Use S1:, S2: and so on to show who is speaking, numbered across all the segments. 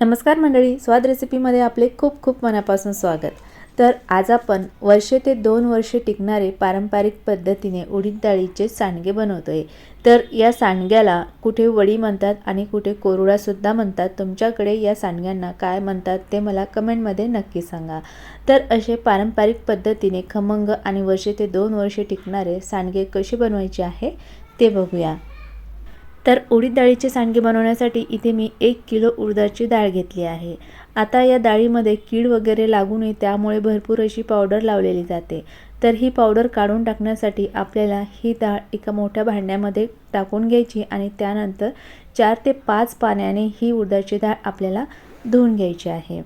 S1: नमस्कार मंडळी स्वाद रेसिपीमध्ये आपले खूप खूप मनापासून स्वागत. तर आज आपण वर्षे ते दोन वर्षे टिकणारे पारंपरिक पद्धतीने उडीद डाळीचे सांडगे बनवतोय. तर या सांडग्याला कुठे वडी म्हणतात आणि कुठे कोरुडासुद्धा म्हणतात तुमच्याकडे या सांडग्यांना काय म्हणतात ते मला कमेंटमध्ये नक्की सांगा. तर असे पारंपरिक पद्धतीने खमंग आणि वर्षे ते दोन वर्षे टिकणारे सांडगे कसे बनवायचे आहे ते बघूया. तर उडीद डाळीचे सांडगे बनवण्यासाठी इथे मी एक किलो उडदाची डाळ घेतली आहे. आता या डाळीमध्ये कीड वगैरे लागू नये त्यामुळे भरपूर अशी पावडर लावलेली जाते. तर ही पावडर काढून टाकण्यासाठी आपल्याला ही डाळ एका मोठ्या भांड्यामध्ये टाकून घ्यायची आणि त्यानंतर चार ते पाच पाण्याने ही उडदाची डाळ आपल्याला धुवून घ्यायची आहे.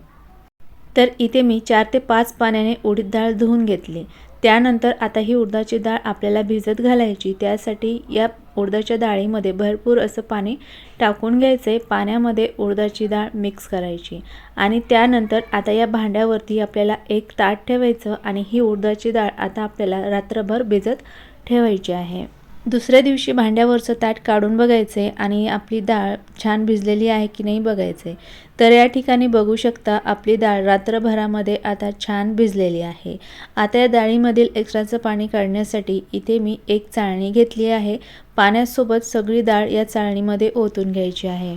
S1: तर इथे मी चार ते पाच पाण्याने उडीद डाळ धुवून घेतली. त्यानंतर आता ही उडदाची डाळ आपल्याला भिजत घालायची. त्यासाठी या उडदाच्या डाळीमध्ये भरपूर असं पाणी टाकून घ्यायचं आहे पाण्यामध्ये उडदाची डाळ मिक्स करायची. आणि त्यानंतर आता या भांड्यावरती आपल्याला एक ताट ठेवायचं आणि ही उडदाची डाळ आता आपल्याला रात्रभर भिजत ठेवायची आहे. दुसऱ्या दिवशी भांड्यावरचं ताट काढून बघायचे आणि आपली डाळ छान भिजलेली आहे की नाही बघायचे. तर या ठिकाणी बघू शकता आपली डाळ रात्रभरामध्ये आता छान भिजलेली आहे. आता या डाळीमधील एक्स्ट्राचं पाणी काढण्यासाठी इथे मी एक चाळणी घेतली आहे. पाण्यासोबत सगळी डाळ या चाळणीमध्ये ओतून घ्यायची आहे.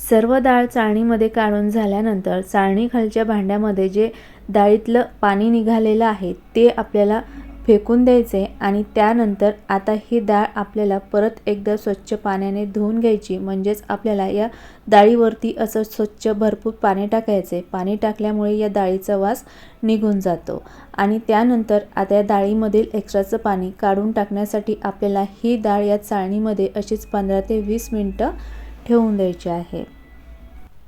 S1: सर्व डाळ चाळणीमध्ये काढून झाल्यानंतर चाळणीखालच्या भांड्यामध्ये जे डाळीतलं पाणी निघालेलं आहे ते आपल्याला फेकून द्यायचे आणि त्यानंतर आता ही डाळ आपल्याला परत एकदा स्वच्छ पाण्याने धुवून घ्यायची. म्हणजेच आपल्याला या डाळीवरती असं स्वच्छ भरपूर पाणी टाकायचे. पाणी टाकल्यामुळे या डाळीचा वास निघून जातो. आणि त्यानंतर आता या डाळीमधील एक्स्ट्राचं पाणी काढून टाकण्यासाठी आपल्याला ही डाळ या चाळणीमध्ये अशीच पंधरा ते वीस मिनटं ठेवून द्यायची आहे.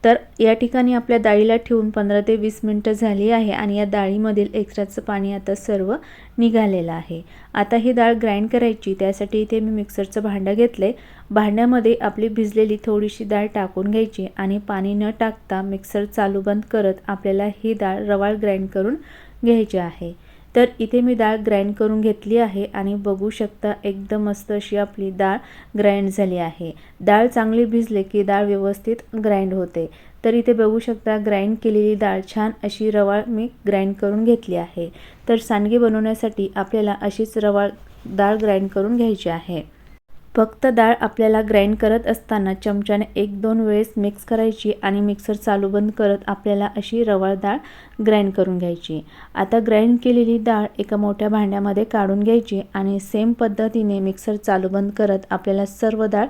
S1: तर या ठिकाणी आपल्या डाळीला ठेवून पंधरा ते वीस मिनटं झाली आहे आणि या डाळीमधील एक्स्ट्राचं पाणी आता सर्व निघालेलं आहे. आता ही डाळ ग्राइंड करायची त्यासाठी इथे मी मिक्सरचं भांडं घेतलं आहे भांड्यामध्ये आपली भिजलेली थोडीशी डाळ टाकून घ्यायची आणि पाणी न टाकता मिक्सर चालू बंद करत आपल्याला ही डाळ रवाळ ग्राइंड करून घ्यायची आहे. तर इथे मी डाळ ग्राइंड करून घेतली आहे आणि बघू शकता एकदम मस्त अशी आपली डाळ ग्राइंड झाली आहे. डाळ चांगली भिजले की डाळ व्यवस्थित ग्राइंड होते. तर इथे बघू शकता ग्राइंड केलेली डाळ छान अशी रवाळ मी ग्राइंड करून घेतली आहे. तर सांडगे बनवण्यासाठी आपल्याला अशीच रवाळ डाळ ग्राइंड करून घ्यायची आहे. फक्त डाळ आपल्याला ग्राइंड करत असताना चमच्याने एक दोन वेळेस मिक्स करायची आणि मिक्सर चालू बंद करत आपल्याला अशी रवाळ डाळ ग्राइंड करून घ्यायची. आता ग्राइंड केलेली डाळ एका मोठ्या भांड्यामध्ये काढून घ्यायची आणि सेम पद्धतीने मिक्सर चालू बंद करत आपल्याला सर्व डाळ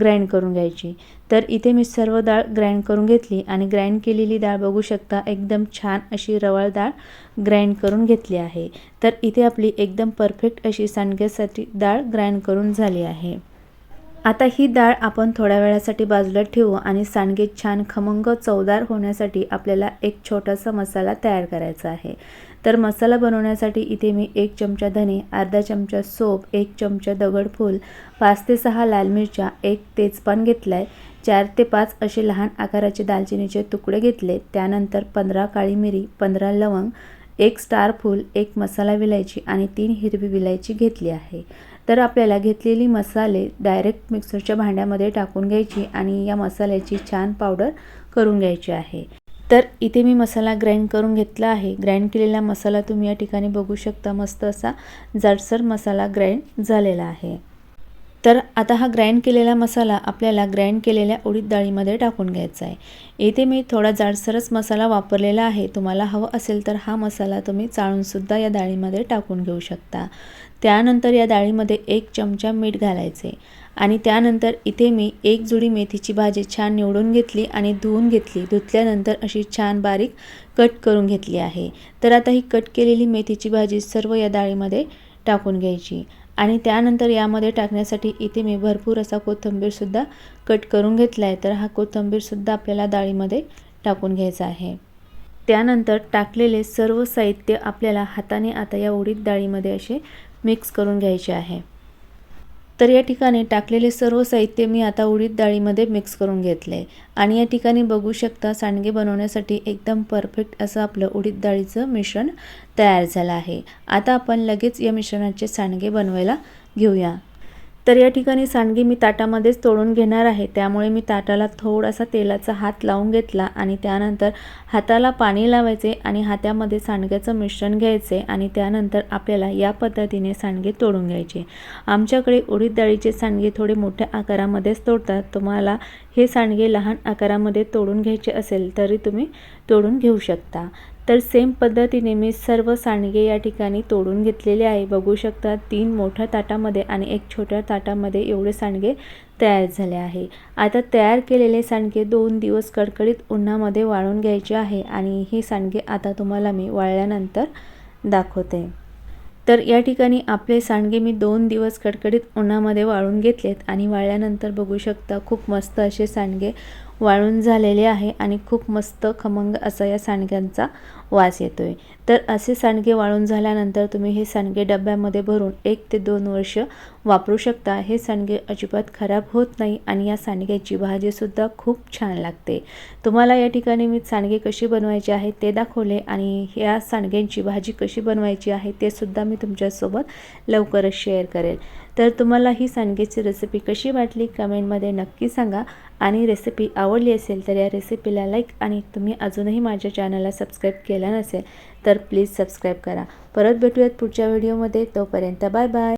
S1: ग्राइंड करून घ्यायची. तर इथे मी सर्व डाळ ग्राइंड करून घेतली आणि ग्राइंड केलेली डाळ बघू शकता एकदम छान अशी रवाळ डाळ ग्राइंड करून घेतली आहे. तर इथे आपली एकदम परफेक्ट अशी सांडग्यासाठी डाळ ग्राइंड करून झाली आहे. आता ही डाळ आपण थोड्या वेळासाठी बाजूला ठेवू आणि सांडगे छान खमंग चवदार होण्यासाठी आपल्याला एक छोटासा मसाला तयार करायचा आहे. तर मसाला बनवण्यासाठी इथे मी एक चमचा धने अर्धा चमचा सोप एक चमचा दगडफूल पाच ते सहा लाल मिरच्या एक तेजपान घेतला आहे चार ते पाच असे लहान आकाराचे दालचिनीचे तुकडे घेतले त्यानंतर पंधरा काळी मिरी पंधरा लवंग एक स्टार फूल एक मसाला विलायची आणि तीन हिरवी विलायची घेतली आहे. तर आपल्याला घेतलेली मसाले डायरेक्ट मिक्सरच्या भांड्यामध्ये टाकून घ्यायची आणि या मसाल्याची छान पावडर करून घ्यायची आहे. तर इथे मी मसाला ग्राइंड करून घेतला आहे. ग्राइंड केलेला मसाला तुम्ही या ठिकाणी बघू शकता. मस्त असा जाडसर मसाला ग्राइंड झालेला आहे. तर आता हा ग्राइंड केलेला मसाला आपल्याला ग्राइंड केलेल्या उडीद डाळीमध्ये टाकून घ्यायचा आहे. इथे मी थोडा जाडसरच मसाला वापरलेला आहे. तुम्हाला हवं असेल तर हा मसाला तुम्ही चाळूनसुद्धा या डाळीमध्ये टाकून घेऊ शकता. त्यानंतर या डाळीमध्ये एक चमचा मीठ घालायचे. आणि त्यानंतर इथे मी एक जुडी मेथीची भाजी छान निवडून घेतली आणि धुवून घेतली. धुतल्यानंतर अशी छान बारीक कट करून घेतली आहे. तर आता ही कट केलेली मेथीची भाजी सर्व या डाळीमध्ये टाकून घ्यायची. आणि त्यानंतर यामध्ये टाकण्यासाठी इथे मी भरपूर असा कोथिंबीरसुद्धा कट करून घेतला आहे तर हा कोथिंबीरसुद्धा आपल्याला डाळीमध्ये टाकून घ्यायचा आहे. त्यानंतर टाकलेले सर्व साहित्य आपल्याला हाताने आता या उडीद डाळीमध्ये असे मिक्स करून घ्यायचे आहे. तर या ठिकाणी टाकलेले सर्व साहित्य मी आता उडीद डाळीमध्ये मिक्स करून घेतले. आहे आणि या ठिकाणी बघू शकता सांडगे बनवण्यासाठी एकदम परफेक्ट असं आपलं उडीद डाळीचं मिश्रण तयार झालं आहे. आता आपण लगेच या मिश्रणाचे सांडगे बनवायला घेऊया. तर या ठिकाणी सांडगे मी ताटामध्येच तोडून घेणार आहे. त्यामुळे मी ताटाला थोडासा तेलाचा हात लावून घेतला आणि त्यानंतर हाताला पाणी लावायचे आणि हातामध्ये सांडग्याचं मिश्रण घ्यायचे आणि त्यानंतर आपल्याला या पद्धतीने सांडगे तोडून घ्यायचे. आमच्याकडे उडीद डाळीचे सांडगे थोडे मोठ्या आकारामध्येच तोडतात. तुम्हाला हे सांडगे लहान आकारामध्ये तोडून घ्यायचे असेल तरी तुम्ही तोडून घेऊ शकता. तर सेम पद्धतीने मी सर्व सांडगे या ठिकाणी तोडून घेतलेले आहे. बघू शकता तीन मोठ्या ताटामध्ये आणि एक छोट्या ताटामध्ये एवढे सांडगे तयार झाले आहे. आता तयार केलेले सांडगे दोन दिवस कडकडीत उन्हामध्ये वाळून घ्यायचे आहे आणि हे सांडगे आता तुम्हाला मी वाळल्यानंतर दाखवते. तर या ठिकाणी आपले सांडगे मी दोन दिवस कडकडीत उन्हामध्ये वाळून घेतलेत आणि वाळल्यानंतर बघू शकता खूप मस्त असे सांडगे वाळून झालेले आहे आणि खूप मस्त खमंग असा या सांडग्यांचा वास येतो आहे तर असे सांडगे वाळून झाल्यानंतर तुम्ही हे सांडगे डब्यामध्ये भरून एक ते दोन वर्ष वापरू शकता. हे सांडगे अजिबात खराब होत नाही आणि या सांडग्याची भाजीसुद्धा खूप छान लागते. तुम्हाला या ठिकाणी मी सांडगे कशी बनवायचे आहे ते दाखवले आणि या सांडग्यांची भाजी कशी बनवायची आहे ते सुद्धा मी तुमच्यासोबत लवकरच शेअर करेल. तर तुम्हाला ही सांडगेची रेसिपी कशी वाटली कमेंटमध्ये नक्की सांगा आणि रेसिपी आवडली असेल तर या रेसिपीला लाईक आणि तुम्ही अजूनही माझ्या चॅनलला सबस्क्राईब केला नसेल तर प्लीज सबस्क्राईब करा. परत भेटूयात पुढच्या व्हिडिओमध्ये तोपर्यंत बाय बाय